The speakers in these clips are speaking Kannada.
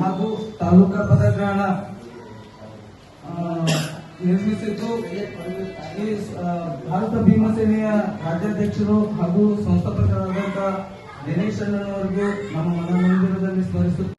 ಹಾಗೂ ತಾಲೂಕಾ ಪದಗ್ರಹಣ ನಿರ್ಮಿಸಿದ್ದು ಭಾರತ ಭೀಮಸೇನೆಯ ರಾಜ್ಯಾಧ್ಯಕ್ಷರು ಹಾಗೂ ಸಂಸ್ಥಾಪಕರಾದಂತಹ ದಿನೇಶ್ ಅಣ್ಣನವರಿಗೂ ನಮ್ಮ ಮನಮಂದಿರದಲ್ಲಿ ಸ್ಮರಿಸುತ್ತ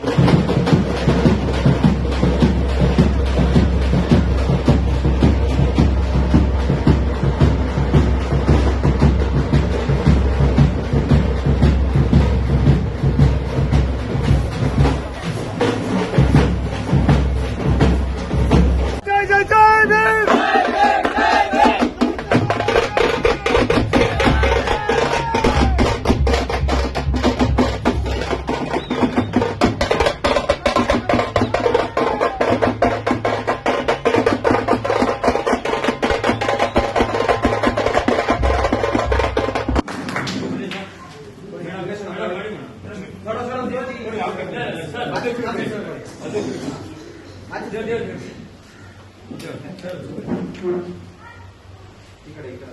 ఇక్కడ ఇక్కడ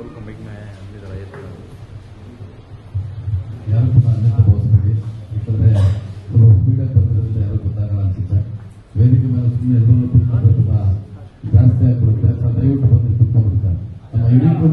ಬೋಲ್ಕೊಂಬೇಕು ಅಂದಿದ್ದಾರೆ ಎಷ್ಟು ಯಾರು ಬಂದಿರೋದ್ರಿಂದ ಯಾರು ಗೊತ್ತಾಗಲ್ಲ ಅನ್ಸುತ್ತೆ. ವೇದಿಕೆ ಮೇಲೆ ಸುಮ್ಮನೆ ಎಲ್ಲರೂ ತುಂಬ ಜಾಸ್ತಿ ಆಗ್ಬಿಡುತ್ತೆ. ದಯವಿಟ್ಟು ಬಂದು ತುಂಬ ನಮ್ಮ ಇಡೀ ಕೂಡ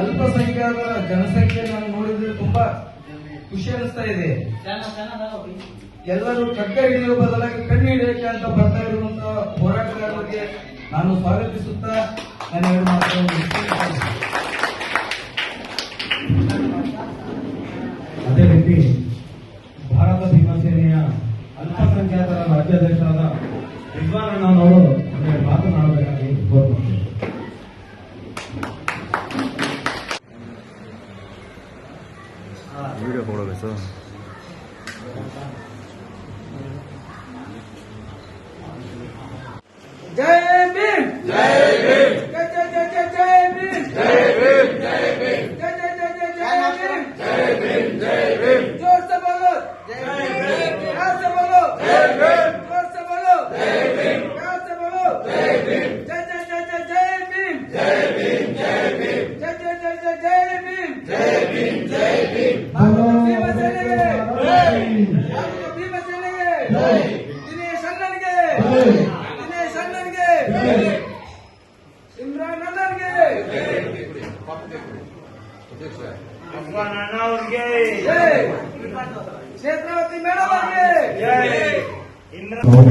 ಇಲ್ಲಿ ಅಲ್ಪಸಂಖ್ಯಾತರ ಜನಸಂಖ್ಯೆ ನಾನು ನೋಡಿದ್ರೆ ತುಂಬಾ ಖುಷಿ ಅನಿಸ್ತಾ ಇದೆ ಎಲ್ಲರೂ ಕಗ್ಗ ಹಿಡಿಯುವ ಬದಲಾಗಿ ಕಣ್ಣು ಹಿಡಿಯಕ್ಕೆ ಅಂತ ಬರ್ತಾ ಇರುವಂತಹ ಬಗ್ಗೆ ನಾನು ಸ್ವಾಗತಿಸುತ್ತಾ ನನ್ನ ಎರಡು ಮಾತುಗಳನ್ನು. ಅದೇ ರೀತಿ ಭಾರತ ಭೀಮಸೇನೆಯ ಅಲ್ಪಸಂಖ್ಯಾತರ ರಾಜ್ಯಾಧ್ಯಕ್ಷರಾದ ವಿದ್ವಾನ್ so ದಿನೇಶ್ ಅಣ್ಣನಿಗೆ ದಿನೇಶ್ ಅಣ್ಣನಿಗೆ ಇಮ್ರಾನ್ ಅಣ್ಣನಿಗೆ ಅವ್ರಿಗೆ ಇಂದ್ರ ಮೇಡಮ್ ಅವ್ರಿಗೆ ಇಮ್ರಾನ್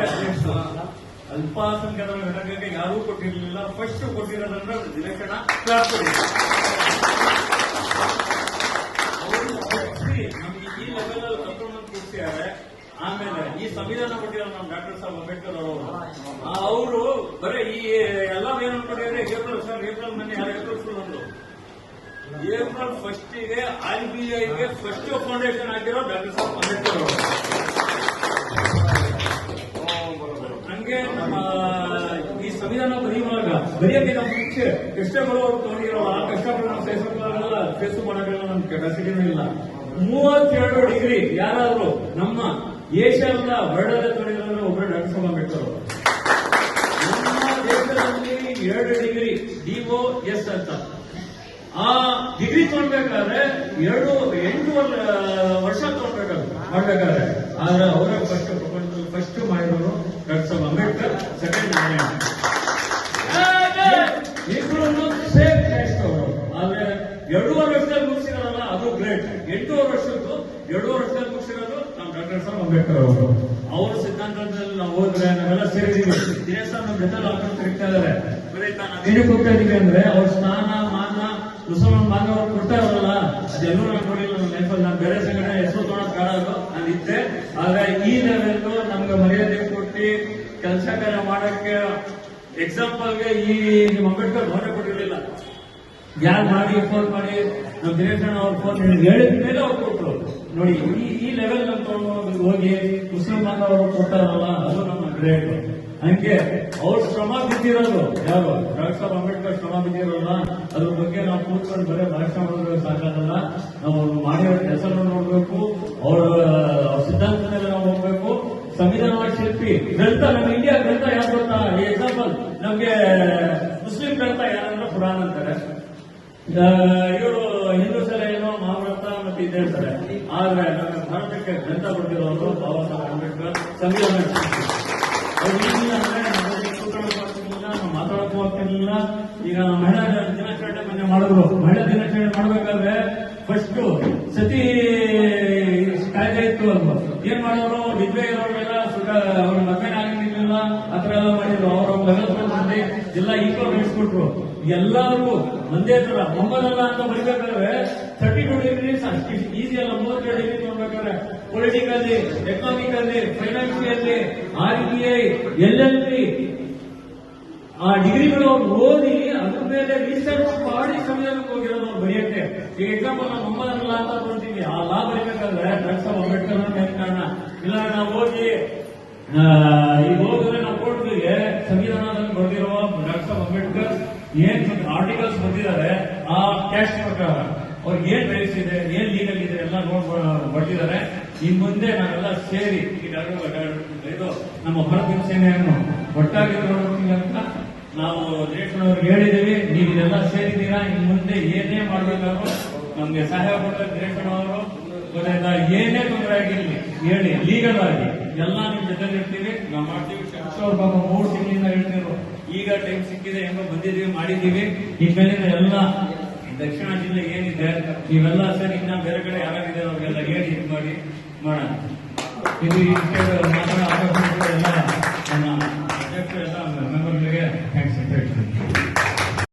ರಾಜ್ಯಾಧ್ಯಕ್ಷ ಅಲ್ಪಸಂಖ್ಯಾತರ ಘಟಕಕ್ಕೆ ಯಾರೂ ಕೊಟ್ಟಿರಲಿಲ್ಲ. ಫಸ್ಟ್ ಕೊಟ್ಟಿರೋದಂದ್ರೆ ದಿಲಕ್ಷಣ ನಮ್ಗೆ ಈ ಲೆವೆಲ್ ಅಲ್ಲಿ ಕರ್ಕೊಂಡು ಕೂರ್ಸಿದ್ದಾರೆ ಆಮೇಲೆ ಈ ಸಂವಿಧಾನ ಕೊಟ್ಟಿರೋ ನಮ್ಮ ಡಾಕ್ಟರ್ ಸಾಹೇಬ್ ಅಂಬೇಡ್ಕರ್ ಅವರು. ಅವರು ಬರೀ ಈ ಎಲ್ಲ ಏನ್ ಅನ್ಕೊಂಡಿದ್ರೆ ಏಪ್ರಿಲ್ ಸರ್, ಏಪ್ರಿಲ್ ಯಾರು ಏಪ್ರಿಲ್ ಫುಲ್ ಒಂದು ಏಪ್ರಿಲ್ ಫಸ್ಟ್ಗೆ ಆರ್ ಬಿ ಐಗೆ ಫಸ್ಟ್ ಫೌಂಡೇಶನ್ ಆಗಿರೋ ಡಾಕ್ಟರ್ ಸಾಹೇಬ್ ಅಂಬೇಡ್ಕರ್ ಅವರು ಹಂಗೆ ನಮ್ಮ ಈ ಸಂವಿಧಾನ ಬರೆಯುವಾಗ ನಮ್ಮ ಮುಂಚೆ ಕಷ್ಟಗಳು ಅವ್ರು ತೋರಿರೋ ಆ ಕಷ್ಟಗಳು ನಾವು ಸಹಿಸೋಕ್ಕಾಗಲ್ಲ ಫೇಸ್ ಮಾಡೋಕ್ಕಾಗಲ್ಲ ನಮ್ ಕೆಪಾಸಿಟಿನೂ ಇಲ್ಲ. ಮೂವತ್ತೆರಡು ಡಿಗ್ರಿ, ಯಾರಾದ್ರು ನಮ್ಮ ಏಷ್ಯಾದ ವರ್ಡದ ತಗೊಂಡಿರೋದ್ರೆ ಒಬ್ಬರು ಡಾಕ್ಟರ್ ಸಭಾ ಅವರು. ನಮ್ಮ ದೇಶದಲ್ಲಿ ಎರಡು ಡಿಗ್ರಿ ಡಿಒ ಎಸ್ ಅಂತ. ಆ ಡಿಗ್ರಿ ತಗೊಳ್ಬೇಕಾದ್ರೆ ಎರಡು, ಎಂಟು ವರ್ಷ ತಗೊಳ್ಬೇಕಾದ್ರೆ ಮಾಡ್ಬೇಕಾದ್ರೆ. ಆದ್ರೆ ಅವರ ಫಸ್ಟ್ ಪ್ರಪಂಚದಲ್ಲಿ ಫಸ್ಟ್ ಮಾಡಿರೋರು ಡಾಕ್ಟರ್ ಸಾಹೇಬ್ ಅಂಬೇಡ್ಕರ್ ಸೆಕೆಂಡ್ ಇಬ್ಬರು ಸೇಮ್ ಕ್ಯಾಸ್ಟ್ ಅವರು ಆದ್ರೆ ಎರಡೂವರೆ ವರ್ಷದಲ್ಲಿ ಮುಗಿಸಿರೋಲ್ಲ ಅದು ಗ್ರೇಟ್ ಎಂಟೂವರೆ ವರ್ಷದ್ದು ಎರಡೂವರೆ ವರ್ಷದಲ್ಲಿ ಮುಗಿಸಿರೋದು ನಮ್ಮ ಡಾಕ್ಟರ್ ಸಾಹೇಬ್ ಅಂಬೇಡ್ಕರ್ ಅವರು ಅವ್ರ ಸಿದ್ಧಾಂತದಲ್ಲಿ ನಾವು ಹೋದ್ರೆ ನಾವೆಲ್ಲ ಸೇರಿದೀವಿ ದಿನೇಶ್ ನಮ್ಮ ಜೊತೆ ಹಾಕೊಂಡು ತಿರುಗ್ತಾ ಇದಾರೆ. ನಾನು ನಾವೇನಕ್ಕೆ ಹೋಗ್ತಾ ಇದೀವಿ ಅಂದ್ರೆ ಅವ್ರ ಸ್ನಾನ, ಮಾನ ಮುಸಲ್ಮಾನ್ ಬಾಂಧವರು ಕೊಡ್ತಾ ಇರಲ್ಲ ಅದೆಲ್ಲೂ ನಾನು ನೋಡಿಲ್ಲ ನನ್ನ ಲೈಫಲ್ಲಿ ನಾನು ಬೇರೆ ಸಂಘಟನೆ ಹೆಸರು ತೊಗೊಳಕ್ ಕಾಡೋದು ನಾನು ಇದ್ದೆ. ಆದ್ರೆ ಈ ಲೆವೆಲ್ ನಮ್ಗೆ ಮರ್ಯಾದೆ ಕೊಟ್ಟು ಕೆಲಸ ಕಾರ್ಯ ಮಾಡಕ್ಕೆ ಎಕ್ಸಾಂಪಲ್ಗೆ ಈ ನಿಮ್ಮ ಅಂಬೇಡ್ಕರ್ ಭಾವನೆ ಕೊಟ್ಟಿರಲಿಲ್ಲ. ಯಾರು ಮಾಡಿ ಫೋನ್ ಮಾಡಿ ನಮ್ಮ ದಿನೇಶ್ ಅವ್ರ ಅವ್ರು ಫೋನ್ ಹೇಳಿದ ಮೇಲೆ ಅವ್ರು ಕೊಟ್ಟರು ನೋಡಿ, ಈ ಈ ಲೆವೆಲ್ ನಮ್ಮ ತಗೊಂಡು ಹೋಗಿ ಮುಸ್ಲಿಂ ಅವರು ಕೊಡ್ತಾರಲ್ಲ, ಅದು ನಮ್ಮ ಗ್ರೇಟ್ ಹಂಗೆ ಅವ್ರ ಶ್ರಮ ಬಿದ್ದಿರೋದು. ಯಾರು? ಡಾಕ್ಟರ್ ಸಾಹೇಬ್ ಅಂಬೇಡ್ಕರ್ ಶ್ರಮ ಬಿದ್ದಿರೋಲ್ಲ ಅದ್ರ ಬಗ್ಗೆ ನಾವು ಕೂತ್ಕೊಂಡು ಬರೀ ಭಾಷಣ ಮಾಡಿದ್ರೆ ಸಾಕಾಗಲ್ಲ. ನಾವು ಮಾಡಿರೋ ಕೆಲಸ ನೋಡ್ಬೇಕು. ಅವ್ರ ಸಿದ್ಧಾಂತದಲ್ಲಿ ನಾವು ಹೋಗ್ಬೇಕು. ಸಂವಿಧಾನ ಶಿಲ್ಪಿ, ಗ್ರಂಥ, ನಮ್ಮ ಇಂಡಿಯಾ ಗ್ರಂಥ ಯಾರು ಗೊತ್ತಾ? ಎಕ್ಸಾಂಪಲ್ ನಮ್ಗೆ ಮುಸ್ಲಿಂ ಗ್ರಂಥ ಯಾರಂದ್ರೆ ಪುರಾಣ ಅಂತಾರೆ. ಘನತ ಗ್ರಂಥ ಕೊಟ್ಟಿರೋರು ಬಾಬಾ ಸಾಹೇಬ್ ಅಂಬೇಡ್ಕರ್, ಸಂವಿಧಾನ ನಾವು ಈಗ ಮಹಿಳಾ ದಿನಾಚರಣೆ ಮೊನ್ನೆ ಮಾಡಿದ್ರು. ಮಹಿಳಾ ದಿನಾಚರಣೆ ಮಾಡ್ಬೇಕಾದ್ರೆ ಫಸ್ಟ್ ಸತಿ ಕಾಯ್ದೆ ಇತ್ತು ಅಲ್ವಾ ಏನ್ ಮಾಡೋರು ವಿದ್ವೆ ಸುಖ, ಅವ್ರ ಮಕ್ಕಳ ಎಲ್ಲ ಮಾಡಿದ್ರು, ಅವ್ರ ಮಂದಿ ಎಲ್ಲ ಈಕ್ವಲ್ ನಡೆಸ್ಕೊಟ್ರು ಕೊಟ್ರು ಎಲ್ಲರಿಗೂ ಒಂದೇ ತರ ಒಂಬದಲ್ಲ ಅಂತ ಬರೀಬೇಕಾದ್ರೆ ತರ್ಟಿ ಟು ಡಿಗ್ರೀಸ್ ಅಷ್ಟು ಈಸಿ ಅಲ್ಲ, ಮೂವತ್ತೆರಡು ಡಿಗ್ರಿ ನೋಡ್ಬೇಕಾದ್ರೆ ಪೊಲಿಟಿಕಲ್ಲಿ ಎಕನಾಮಿಕಲಿ ಅಲ್ಲಿ R B I L P ಆ ಡಿಗ್ರಿಗಳು ಓದಿ ಅದ್ರ ಮೇಲೆ ರಿಸರ್ಚ್ ಮಾಡಿ ಸಂವಿಧಾನಕ್ಕೆ ಹೋಗಿರೋದು ಅವ್ರು ಬರೆಯಕ್ಕೆ. ಈಗ ಎಕ್ಸಾಂಪಲ್ ಮೊಹಮ್ಮದ್ ಲಾ ಅಂತ ತಗೊಂತೀವಿ ಆ ಲಾ ಬರೀಬೇಕಾದ್ರೆ ಡಾಕ್ಟರ್ ಅಂಬೇಡ್ಕರ್ ಕಾರಣ. ಇಲ್ಲ, ನಾವು ಹೋಗಿ ಈಗ ಹೋದ್ರೆ ಏನ್ ಆರ್ಟಿಕಲ್ಸ್ ಬಂದಿದ್ದಾರೆ ಆ ಟ್ಯಾಕ್ಸ್ ಪ್ರಕಾರ. ಅವ್ರಿಗೆ ಏನ್ ರೈಟ್ಸ್ ಇದೆ, ಏನ್ ಲೀಗಲ್ ಇದೆ, ಎಲ್ಲ ನೋಡ್ ಬರ್ತಿದ್ದಾರೆ ಇನ್ ಮುಂದೆ ನಾವೆಲ್ಲ ಸೇರಿ ಇದು ನಮ್ಮ ಭಾರತೀಯ ಸೇನೆಯನ್ನು ಒಟ್ಟಾಗಿ ನೋಡ್ತೀವಿ ಅಂತ ನಾವು ದಿನೇಶ್ನವ್ರಿಗೆ ಹೇಳಿದೀವಿ ನೀವು ಇದೆಲ್ಲ ಸೇರಿದ್ದೀರಾ? ಇನ್ ಮುಂದೆ ಏನೇ ಮಾಡಬೇಕಾದ್ರು ನಮ್ಗೆ ಸಹಾಯ ದಿನೇಶ್ನವರು ಗೊತ್ತಾಯ್ತಾ? ಏನೇ ತೊಂದರೆ ಆಗಿರಲಿ, ಹೇಳಿ ಲೀಗಲ್ ಆಗಿ. ಎಲ್ಲ ನಿಮ್ ಜೊತೆ ಇರ್ತೀವಿ. ನಾವು ಮಾಡ್ತೀವಿ. ಅವ್ರು ಪಾಪ ಮೂರು ತಿಂಗಳಿಂದ ಹೇಳ್ತಿದ್ರು ಈಗ ಟೈಮ್ ಸಿಕ್ಕಿದೆ ಎಂಬ ಬಂದಿದ್ದೀವಿ, ಮಾಡಿದ್ದೀವಿ, ಇನ್ಮೇಲಿನ ಎಲ್ಲ ದಕ್ಷಿಣ ಜಿಲ್ಲೆ ಏನಿದೆ ಇವೆಲ್ಲ ಸರ್, ಇನ್ನ ಬೇರೆ ಕಡೆ ಯಾರಾಗಿದೆ ಅವ್ರಿಗೆಲ್ಲ ಹೇಳಿ, ಇದು ಮಾಡಿ, ಮಾಡೋಣ. ಇದು ಮಾತಾಡೋ ಎಲ್ಲ ನಮ್ಮ ಅಧ್ಯಕ್ಷರು